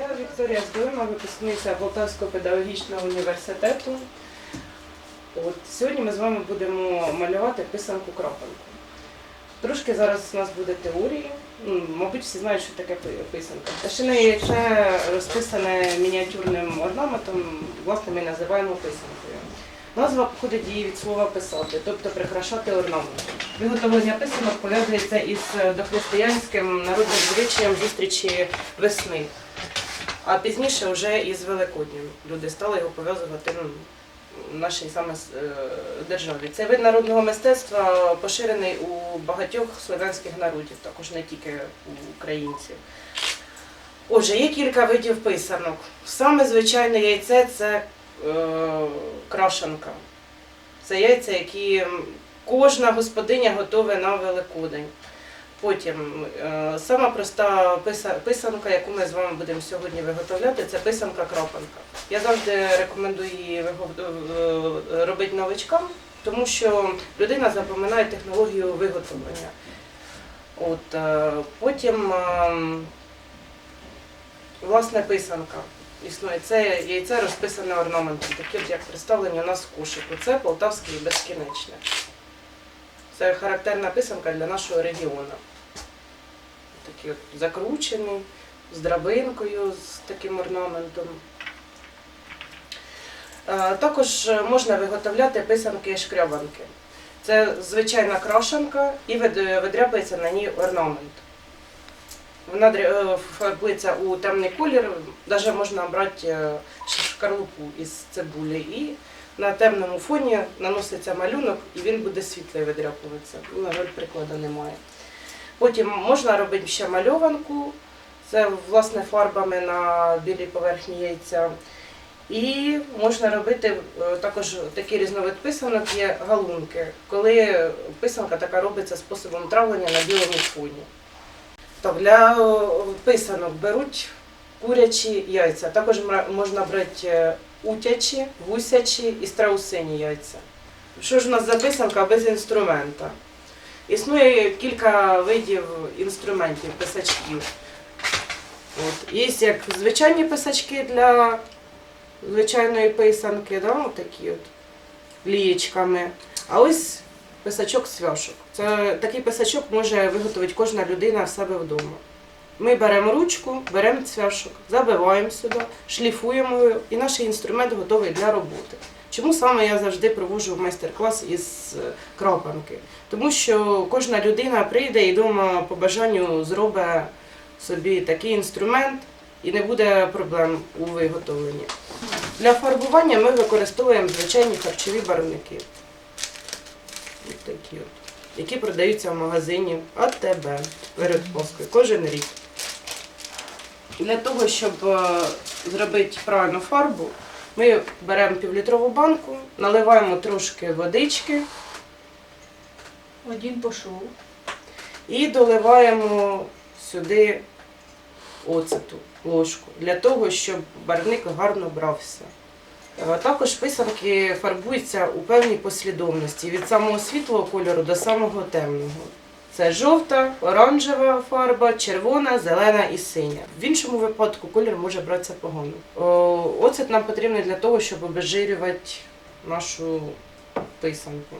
Я Вікторія Здойма, випускниця Полтавського педагогічного університету. От, сьогодні ми з вами будемо малювати писанку крапанку. Трошки зараз у нас буде теорії. Ну, Мабуть, всі знають, що таке пи- писанка. Пташине яйце розписане мініатюрним орнаментом, власне, ми називаємо писанкою. Назва походить її від слова писати, тобто прикрашати орнамент. Виготовлення писанок пов'язується із дохристиянським народним звичаєм зустрічі весни. А пізніше вже із Великоднем люди стали його пов'язувати ну, нашій саме е, державі. Цей вид народного мистецтва поширений у багатьох слов'янських народів, також не тільки у українців. Отже, є кілька видів писанок. Саме звичайне яйце це е, крашанка. Це яйця, які кожна господиня готує на Великодень. Потім е, сама проста писанка, яку ми з вами будемо сьогодні виготовляти, це писанка крапанка. Я завжди рекомендую її е, робити новичкам, тому що людина запоминає технологію виготовлення. От, е, потім е, власне писанка. Існує це яйце розписане орнаментом, таке, от, як представлені у нас в кошику. Це полтавський безкінечне. Це характерна писанка для нашого регіону. Такий от закручений, з драбинкою, з таким орнаментом. Е, Також можна виготовляти писанки шкрябанки. Це звичайна крашанка і вид- видряпується на ній орнамент. Вона е, фарбується у темний колір, навіть можна брати е, шкарлупу із цибулі і на темному фоні наноситься малюнок і він буде світлий видряпуватися. Ну, На жаль, прикладу немає. Потім можна робити ще мальованку, це власне фарбами на білій поверхні яйця. І можна робити е, також такий різновид писанок є галунки, коли писанка така робиться способом травлення на білому фоні. Так, для е, писанок беруть курячі яйця. Також можна брати е, утячі, гусячі і страусині яйця. Що ж у нас за писанка без інструмента? Існує кілька видів інструментів, писачків. От. Є як звичайні писачки для звичайної писанки, да, от такі от лієчками. А ось писачок свяшок. Це такий писачок може виготовити кожна людина в себе вдома. Ми беремо ручку, беремо цвяшок, забиваємо сюди, шліфуємо його, і наш інструмент готовий для роботи. Чому саме я завжди проводжу майстер-клас із е, крапанки? Тому що кожна людина прийде і вдома по бажанню зробить собі такий інструмент і не буде проблем у виготовленні. Для фарбування ми використовуємо звичайні харчові барвники. Такі от, які продаються в магазині АТБ перед Паскою кожен рік. Для того, щоб е, зробити правильну фарбу, ми беремо півлітрову банку, наливаємо трошки водички Один пішов. і доливаємо сюди оцету ложку для того, щоб барвник гарно брався. Е, Також писанки фарбуються у певній послідовності від самого світлого кольору до самого темного. Це жовта, оранжева фарба, червона, зелена і синя. В іншому випадку колір може братися погано. Оцет нам потрібний для того, щоб обезжирювати нашу писанку.